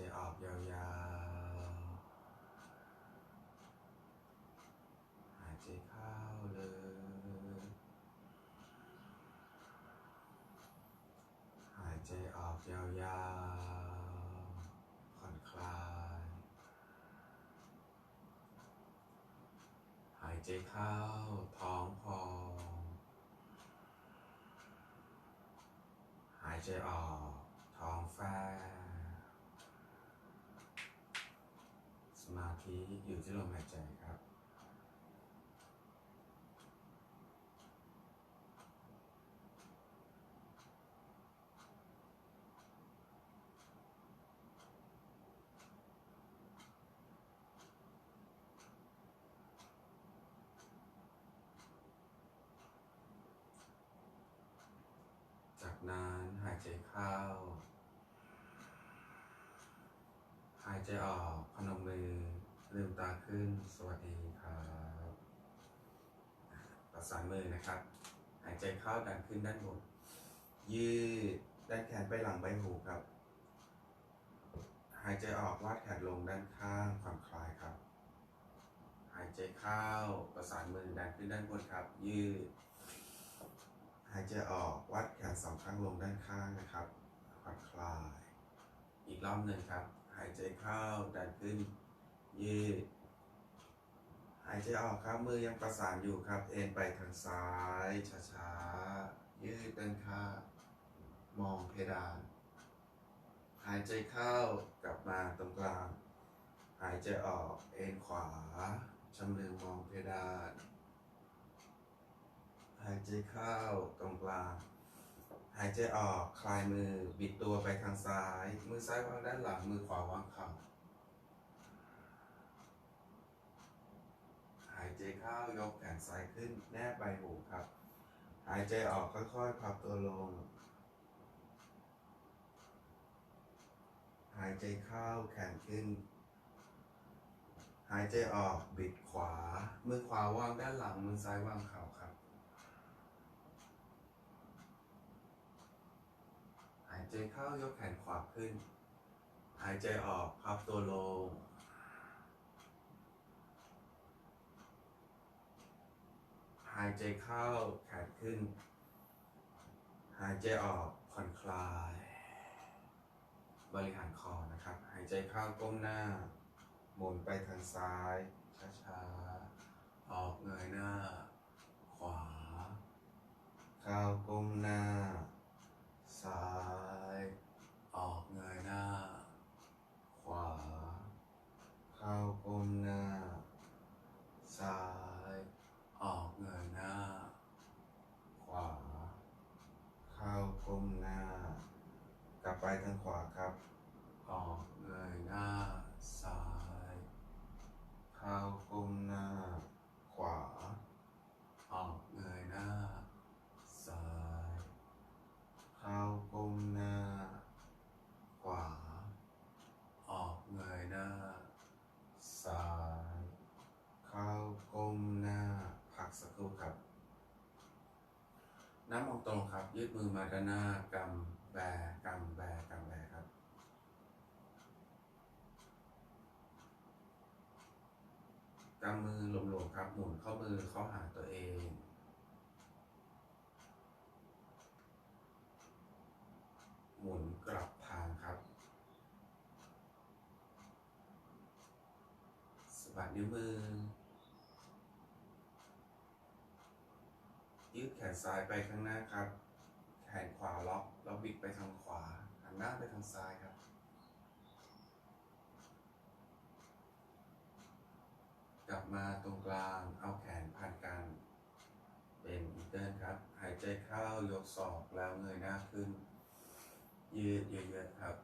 ใจออกยาวๆ หายใจเข้าเลย หายใจออกยาวๆ ผ่อนคลาย หายใจเข้าท้องพอง หายใจออกท้องแฟบสมา ธิอยู่ที่ลมหายใจครับ จากนั้นหายใจเข้าหายใจออกพนมมือ ลืมตาขึ้น สวัสดีครับ ประสานมือนะครับ หายใจเข้าดันขึ้นด้านบน ยืดด้านแขนไปหลังใบหูครับ หายใจออกวาดแขนลงด้านข้างผ่อนคลายครับ หายใจเข้าประสานมือดันขึ้นด้านบนครับ ยืด หายใจออกวัดแขนสองข้างลงด้านข้างนะครับผ่อนคลาย อีกรอบหนึ่งครับ หายใจเข้าดันขึ้น ยืดหายใจออกครับ มือยังประสานอยู่ครับ เอ็นไปทางซ้ายช้าๆ ยืดด้นข้ามองเพดาน หายใจเข้ากลับมาตรงกลาง หายใจออกเอ็นขวาชำเลืองมองเพดาน หายใจเข้าตรงกลาง หายใจออกคลายมือบิดตัวไปทางซ้าย มือซ้ายวางด้านหลังมือขวาวางเข่า หายใจเข้ายกแขนซ้ายขึ้นแนบใบหูครับ หายใจออกค่อยๆพับตัวลง หายใจเข้าแขนขึ้น หายใจออกบิดขวา มือขวาวางด้านหลังมือซ้ายวางเข่าครับ หายใจเข้ายกแขนขวาขึ้น หายใจออกพับตัวลง หายใจเข้าแขนขึ้น หายใจออกผ่อนคลาย บริหารคอนะครับ หายใจเข้าก้มหน้า หมุนไปทางซ้ายช้าๆออกเงยหน้า ขวา เข้าก้มหน้า ซ้าย ออกเงยหน้า ขวา เข้าก้มหน้า ซ้าย ออกเงยหน้า ขวา เข้าก้มหน้า กลับไปทางขวาครับ ออกเงยหน้า ซ้าย เข้าก้มหน้า ขวา ออกเงยหน้า ซ้าย เข้าก้มหน้า ขวา ออกเงยหน้า ซ้าย เข้าก้มหน้า พักสักครู่ครับ น้ำมองตรงครับ ยืดมือมาด้านหน้ากำแบกำแบกำแบครับ กำมือหลวมๆครับ หมุนข้ามือเข้าหาตัวเองหมุนกลับทางครับ สบัดนิ้วมือ ยืดแขนซ้ายไปข้างหน้าครับ แขนขวาล็อกแล้ว บิดไปทางขวา หันหน้าไปทางซ้ายครับ กลับมาตรงกลาง เอาแขนผ่านกันเป็นอีเทิลครับ หายใจเข้ายกศอกแล้วเงยหน้าขึ้น ยืดเยอะๆครับ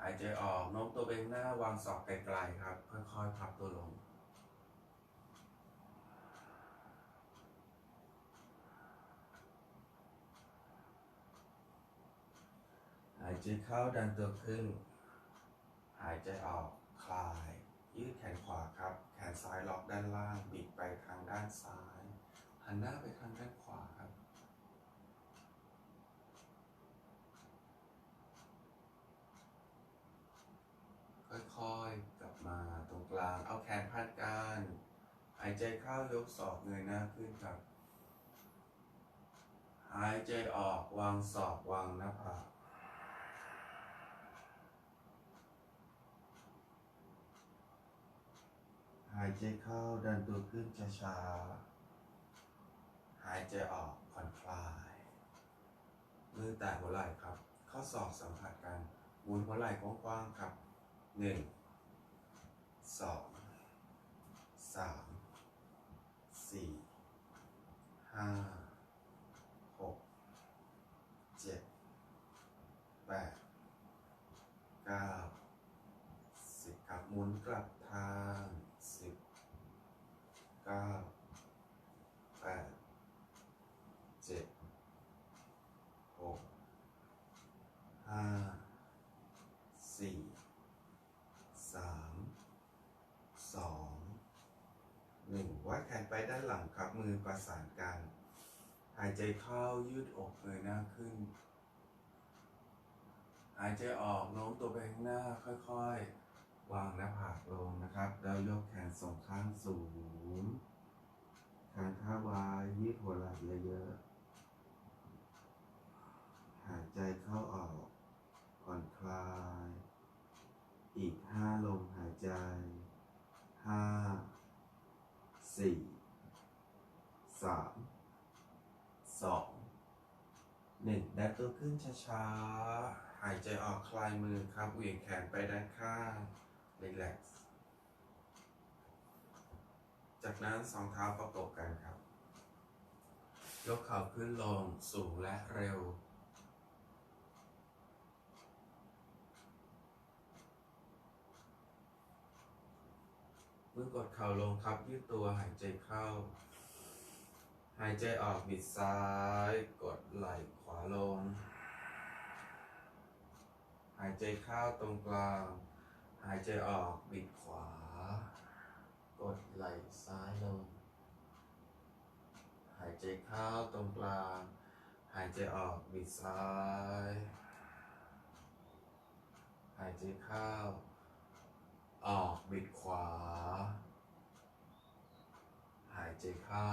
หายใจออกโน้มตัวไปข้างหน้าวางศอกไกลๆครับ ค่อยๆพับตัวลงายใจเข้าดันตัวขึ้น หายใจออกคลาย ยืดแขนขวาครับ แขนซ้ายล็อกด้านล่าง บิดไปทางด้านซ้าย หันหน้าไปทางด้านขวาครับ ค่อยๆ กลับมาตรงกลาง เอาแขนพันกัน หายใจเข้ายกศอกเงยหน้าขึ้นครับ หายใจออกวางศอกวางหน้าผาก หายใจเข้าดันตัวขึ้นช้าๆ หายใจออกผ่อนคลาย มือแตะหัวไหล่ครับ ข้อศอกสัมผัสกันหมุนหัวไหล่กว้างๆครับหนึ่งสอง สาม สี่ ห้า หก เจ็ด แปด เก้า สิบครับหมุนกลับทางสิบ เก้า แปด เจ็ด หก ห้า สี่ สาม สอง หนึ่ง วัดแขนไปด้านหลังครับมือประสานกัน หายใจเข้ายืดอกเงยหน้าขึ้น หายใจออกโน้มตัวไปข้างหน้าค่อยๆ วางหน้าผากลงนะครับ แล้วยกแขนสองข้างสูงแขนข้างว้ยืดหัวไหล่เยอะๆ หายใจเข้าออกผ่อนคลาย อีกห้าลมหายใจห้า สี่สามสองหนึ่งดันตัวขึ้นช้าๆ หายใจออกคลายมือครับเหวี่ยงแขนไปด้านข้างรีแลกซ์จากนั้นสองเท้าประกบกันครับ ยกเข่าขึ้นลงสูงและเร็ว มือกดเข่าลงครับ ยืดตัวหายใจเข้า หายใจออกบิดซ้าย กดไหล่ขวาลง หายใจเข้าตรงกลาง หายใจออกบิดขวา กดไหล่ซ้ายลง หายใจเข้าตรงกลาง หายใจออกบิดซ้าย หายใจเข้า ออกบิดขวา หายใจเข้า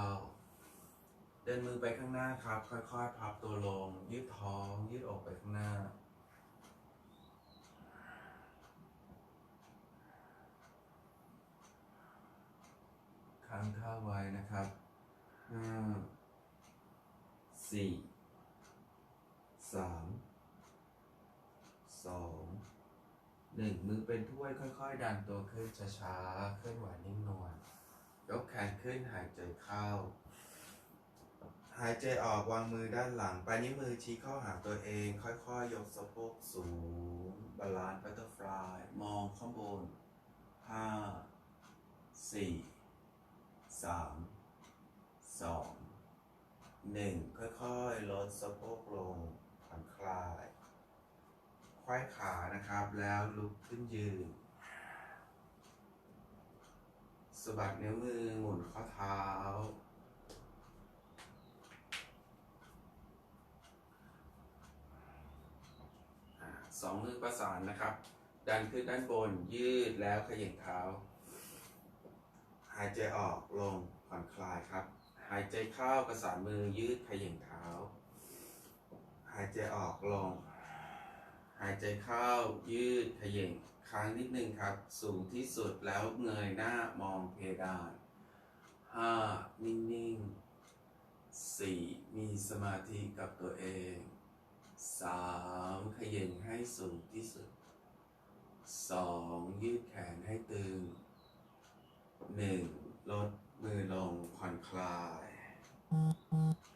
เดินมือไปข้างหน้าครับ ค่อยๆ พับตัวลง ยืดท้อง ยืดอกไปข้างหน้า ค้างท่าไว้นะครับห้าสี่สามสอง หนึ่งมือเป็นถ้วยค่อยๆ ดันตัวขึ้นช้าๆ เคลื่อนไหวนิ่มนวลยกแขนขึ้นหายใจเข้า หายใจออกวางมือด้านหลังปลายนิ้วมือชี้เข้าหาตัวเอง ค่อยๆ ยกสะโพกสูง บาลานซ์บัตเตอร์ฟลายมองข้างบนห้าสี่สามสองหนึ่งค่อยๆ ลดสะโพกลงผ่อนคลาย ควายขานะครับ แล้วลุกขึ้นยืนสะบัดนิ้วมือหมุนข้อเท้า สองมือประสานนะครับ ดันขึ้นด้านบนยืดแล้วขย่งเท้า หายใจออกลงผ่อนคลายครับ หายใจเข้าประสานมือยืดขย่งเท้า หายใจออกลง หายใจเข้ายืดขย่งค้างนิดนึงครับ สูงที่สุดแล้วเงยหน้ามองเพดานห้านิ่งๆสี่มีสมาธิกับตัวเองสามขย่งให้สูงที่สุดสองยืดแขนให้ตึงหนึ่งลดมือลงผ่อนคลาย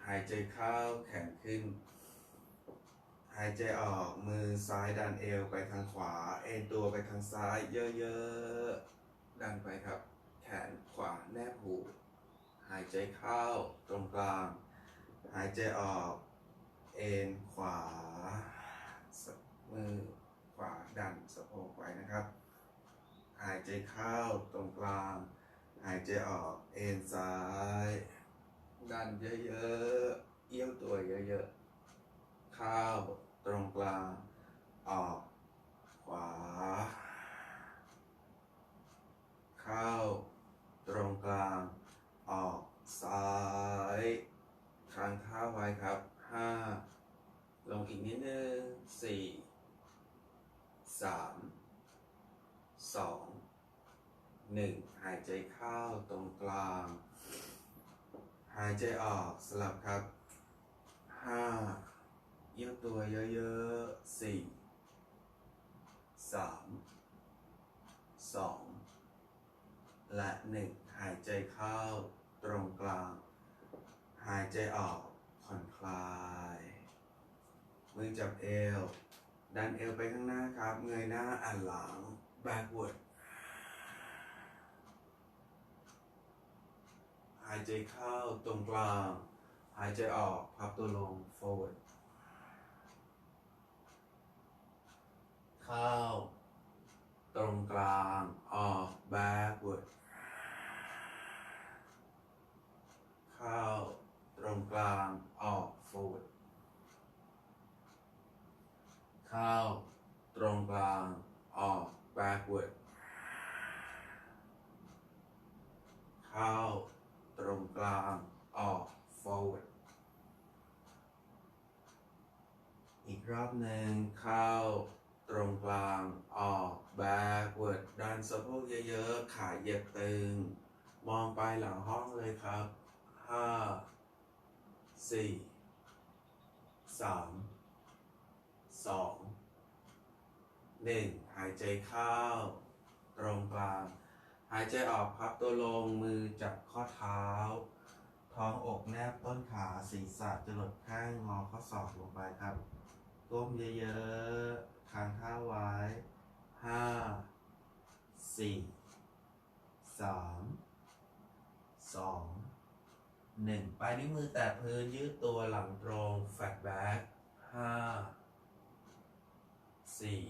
หายใจเข้าแขนขึ้น หายใจออกมือซ้ายดันเอวไปทางขวา เอ็นตัวไปทางซ้ายเยอะๆ ดันไปครับ แขนขวาแนบหู หายใจเข้าตรงกลาง หายใจออก เอ็นขวา มือขวาดันสะโพกไว้นะครับ หายใจเข้าตรงกลาง หายใจออกเอ็นซ้าย ดันเยอะๆ เอี้ยวตัวเยอะๆ เข้า ตรงกลาง ออกขวา เข้า ตรงกลาง ออกซ้ายค้างท่าไว้ครับ 5 ลงอีกนิดนึง 4 3 2 1 หายใจเข้าตรงกลาง หายใจออกสลับครับ 5 ยี่ยวตัวเยอะๆสี่สามสองและหนึ่งหายใจเข้าตรงกลาง หายใจออกผ่อนคลายมือจับเอว ดันเอวไปข้างหน้าครับ เงยหน้าอ่านหลัง backward หายใจเข้าตรงกลาง หายใจออกพับตัวลง forward เข้า ตรงกลางออก backward เข้า ตรงกลางออก forward เข้า ตรงกลางออก backward เข้า ตรงกลางออก forward อีกรอบหนึ่งเข้า ตรงกลางออก backward ดันสะโพกเยอะๆ ขาเหยียดตึง มองไปหลังห้องเลยครับ ห้า สี่ สาม สอง หนึ่ง หายใจเข้า ตรงกลาง หายใจออกพับตัวลงมือจับข้อเท้า ท้องอกแนบต้นขาศีรษะจะหลดข้างงอข้อศอกลงไปครับก้มเยอะๆ ค้างท้าไว้ห้าสี่สามสองหนึ่งไปนิ้วมือแตะพื้นยืดตัวหลังตรงแฟตแบ็กห้าสี่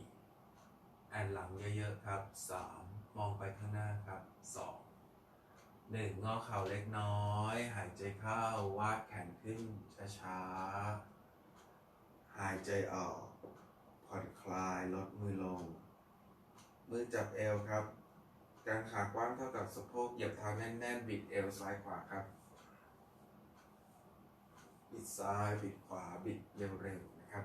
แอนหลังเยอะๆครับสามมองไปข้างหน้าครับสองหนึ่งงอเข่าเล็กน้อย หายใจเข้าวาดแขนขึ้นช้าๆ หายใจออก ผ่อนคลายลดมือลง มือจับเอวครับกางขากว้างเท่ากับสะโพกเหยียบเท้าแน่นๆบิดเอวซ้ายขวาครับ บิดซ้ายบิดขวาบิดเร็วๆนะครับ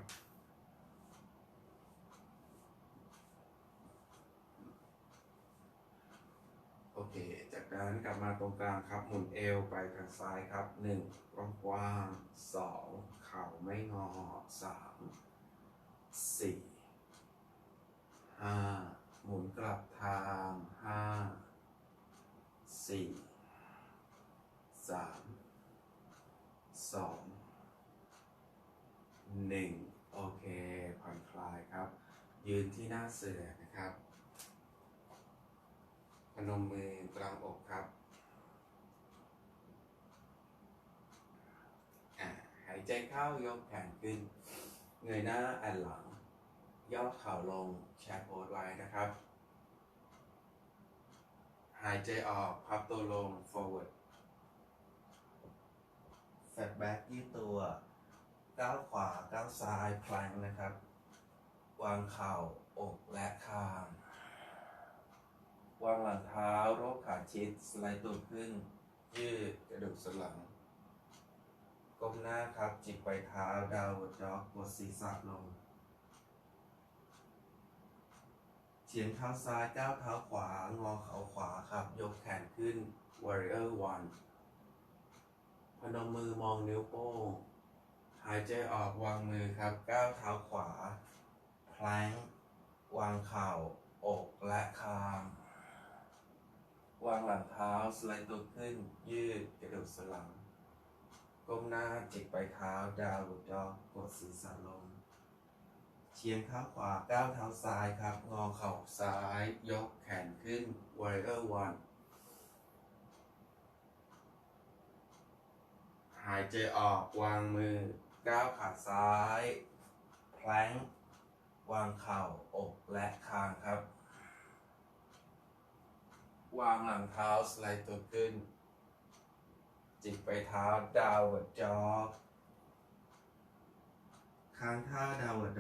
โอเค จากนั้นกลับมาตรงกลางครับ หมุนเอวไปทางซ้ายครับหนึ่งกว้างๆสองเข่าไม่งอสาม สี่ห้าหมุนกลับทางห้าสี่สามสองหนึ่งโอเค ผ่อนคลายครับ ยืนที่หน้าเสือนะครับพนมมือกลางอกครับอะหายใจเข้ายกแขนขึ้น เงยหน้าแอนหลัง ย่อเข่าลงแชร์โพสไว้นะครับ หายใจออกพับตัวลง forward แฟตแบ็กยืดตัว ก้าวขวา ก้าวซ้ายพลังนะครับ วางเข่า อกและคาง วางหลังเท้าโรคขาชิด สไลด์ตัวขึ้น ยืดกระดูกสันหลัง ก้มหน้าครับ จิกไปเท้าดาวด็อกกดศีรษะลงเฉียงเท้าซ้ายก้าวเท้าขวา งอเข่าขวาครับ ยกแขนขึ้น warrior one พนมมือมองนิ้วโป้ง หายใจออกวางมือครับก้าวเท้าขวาพลงวางเข่า อกและคาง วางหลังเท้าสไลด์ตัวขึ้น ยืดกระดูกสันหลัง ก้มหน้าจิกไปเท้าดาวน์ด็อกกดศีรษะลงเฉียงเท้าขวาก้าวเท้าซ้ายครับ งอเข่าซ้าย ยกแขนขึ้น warrior one หายใจออกวางมือ ก้าวขาซ้าย แพลงวางเข่าอกและคางครับ วางหลังเท้าสไลด์ตัวขึ้น จิกไปเท้าดาวดจอก ค้างท่าดาวด์